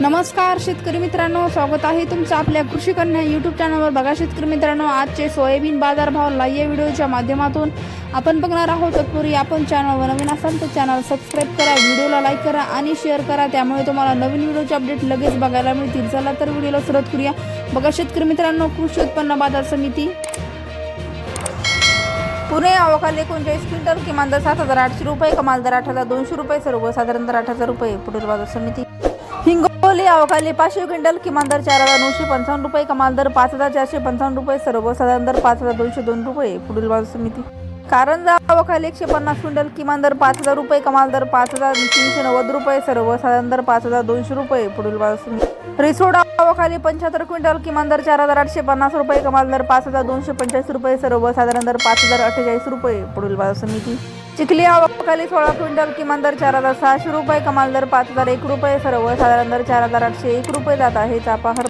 नमस्कार शेतकरी मित्रांनो. स्वागत आहे तुमचं आपल्या कृषी कन्या यूट्यूब चॅनलवर बघा शेतकरी मित्रांनो आजचे सोयाबीन बाजारभाव लाईव्ह या व्हिडिओच्या माध्यमातून आपण बघणार आहोत. तत्पूर्वी आपण चॅनलवर नवीन असाल तर चॅनल सबस्क्राईब करा व्हिडिओला लाईक करा आणि शेअर करा. त्यामुळे तुम्हाला नवीन व्हिडिओचे अपडेट लगेच बघायला मिळतील. चला तर व्हिडिओला सुरुवात करूया. बघा शेतकरी मित्रांनो कृषी उत्पन्न बाजार समिती. पुणे अवकाल एकोणचाळीस क्विंटल किमान दर सात हजार आठशे रुपये कमाल दर आठ हजार दोनशे रुपये सर्वसाधारण दर आठ हजार रुपये. पुढील बाजार समिती. हिंगोली अवकाली पाचशे क्विंटल किमान दर चार हजार नऊशे पंचावन्न रुपये कमाल दर पाच हजार चारशे पंचावन्न रुपये सर्वसाधारण दर पाच हजार दोनशे दोन रुपये पुढील बाजू समिती. कारंजा अवकाली एकशे पन्नास क्विंटल किमान दर पाच हजार रुपये कमाल दर पाच हजार तीनशे नव्वद रुपये सर्वसाधारण दर पाच हजार दोनशे रुपये पुढील बाजू समिती. रिसोडा अवकाली पंच्याहत्तर क्विंटल किमान दर चार हजार आठशे पन्नास रुपये कमाल दर पाच हजार दोनशे पंचाळीस रुपये सर्वसाधारण दर पाच हजार अठ्ठेचाळीस रुपये पुढील बाजू समिती. चिखली अवकाली सोळा क्विंटल किमान दर चार हजार सहाशे रुपये कमाल दर पाच हजार एक रुपये सर्वसाधारण दर चार हजार आठशे एक रुपये जात आहे. चापा हर